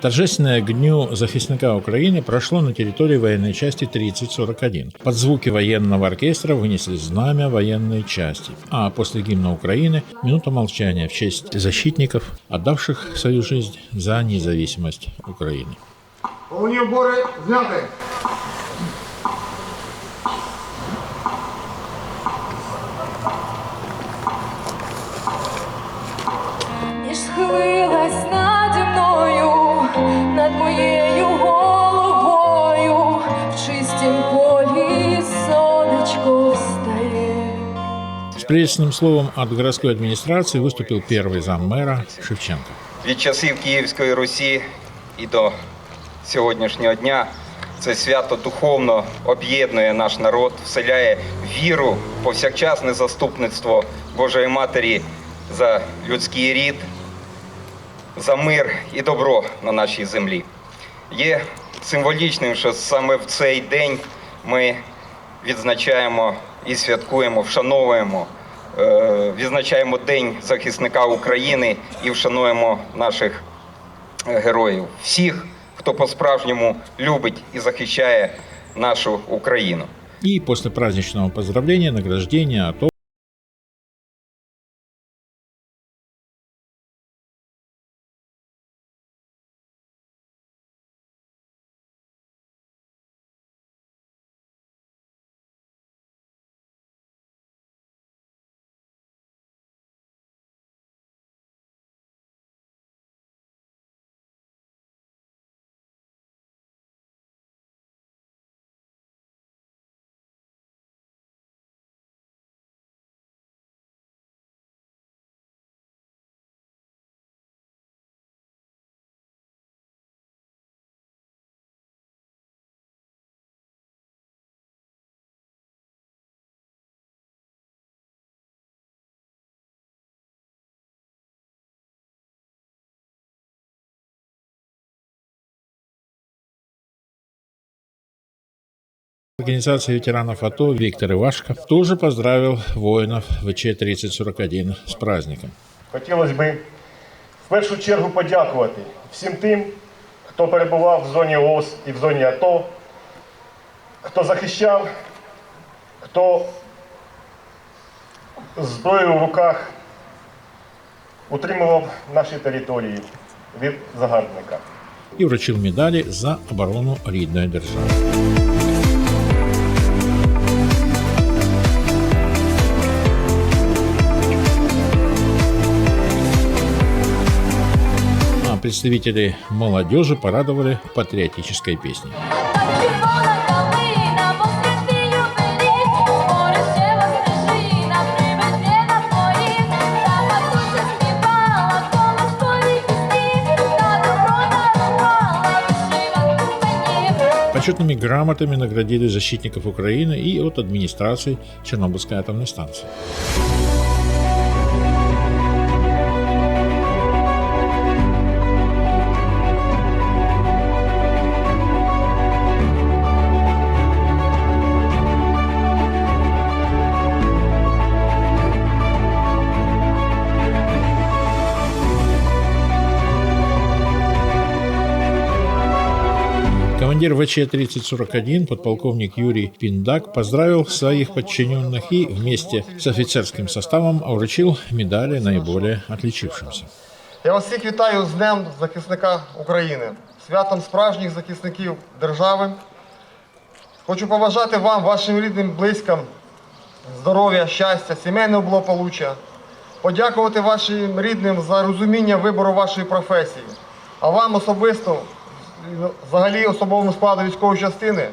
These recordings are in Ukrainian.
Торжественное к Дню захисника Украины прошло на территории военной части 3041. Под звуки военного оркестра вынесли знамя военной части. А после гимна Украины – минута молчания в честь защитников, отдавших свою жизнь за независимость Украины. Головні убори зняти. І сонечко встає. С приветственным словом от городской администрации выступил первый зам мэра Шевченко. від часів Київської Русі і до сьогоднішнього дня це свято духовно об'єднує наш народ, вселяє віру, повсякчасне заступництво Божої Матері за людський рід, за мир і добро на нашій землі. Є символічним, що саме в цей день ми відзначаємо і святкуємо, вшановуємо, е, відзначаємо День захисника України і вшануємо наших е, героїв, всіх, хто по-справжньому любить і захищає нашу Україну. И после праздничного поздравления, награждения, АТО Организация ветеранов АТО Виктор Ивашко тоже поздравил воинов ВЧ-3041 с праздником. Хотілося б в першу чергу подякувати всім тим, хто перебував в зоні ООС і в зоні АТО, хто захищав, хто зброєю в руках утримував наші території від загарбника. и вручил медали за оборону рідної держави. Та добро дарувала вишиванку мені. Почетными грамотами наградили защитников Украины и от администрации Чернобыльской атомной станции. Командир ВЧ-3041, подполковник Юрий Пиндак, поздравил своих подчиненных и вместе с офицерским составом вручил медали наиболее отличившимся. Я вас всіх вітаю з Днем захисника України, святом справжніх захисників держави. Хочу побажати вам, вашим рідним, близьким здоров'я, щастя, сімейного благополуччя, подякувати вашим рідним за розуміння вибору вашої професії, а вам особисто, взагалі особовому складу військової частини,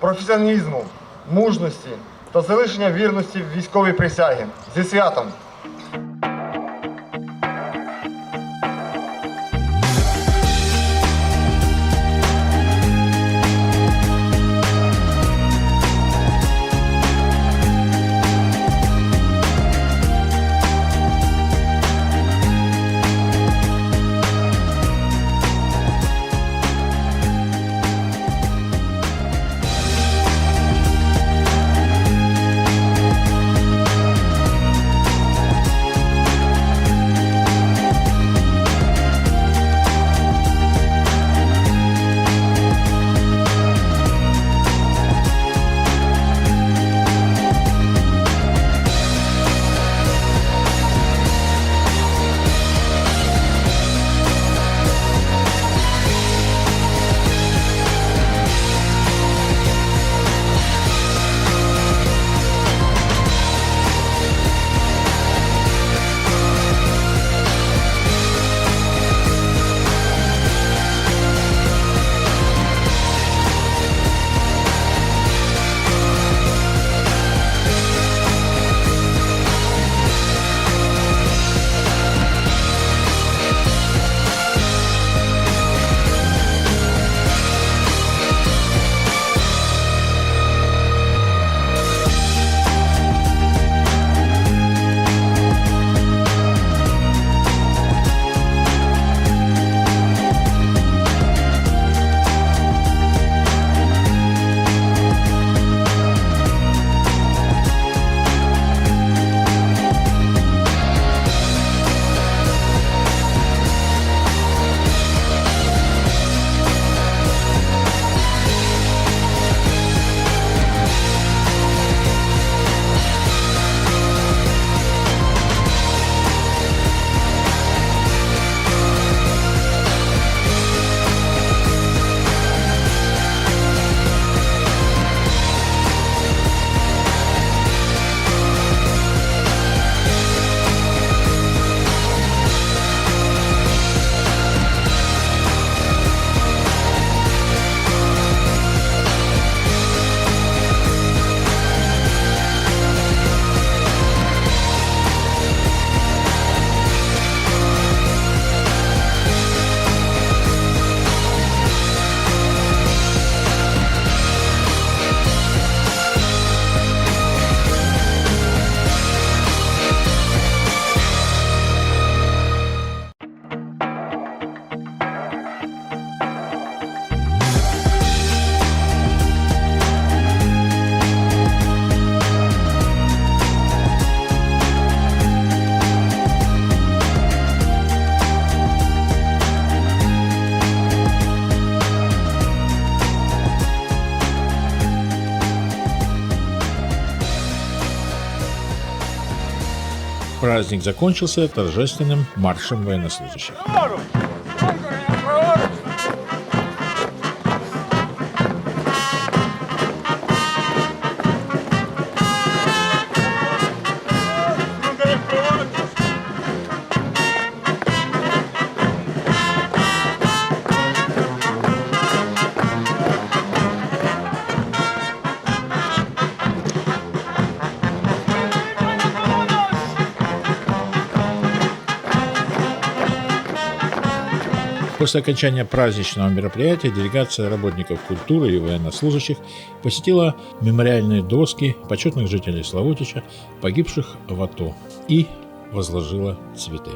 професіоналізму, мужності та залишення вірності військовій присяги Зі святом! Праздник закончился торжественным маршем военнослужащих. После окончания праздничного мероприятия делегация работников культуры и военнослужащих посетила мемориальные доски почетных жителей Славутича, погибших в АТО, и возложила цветы.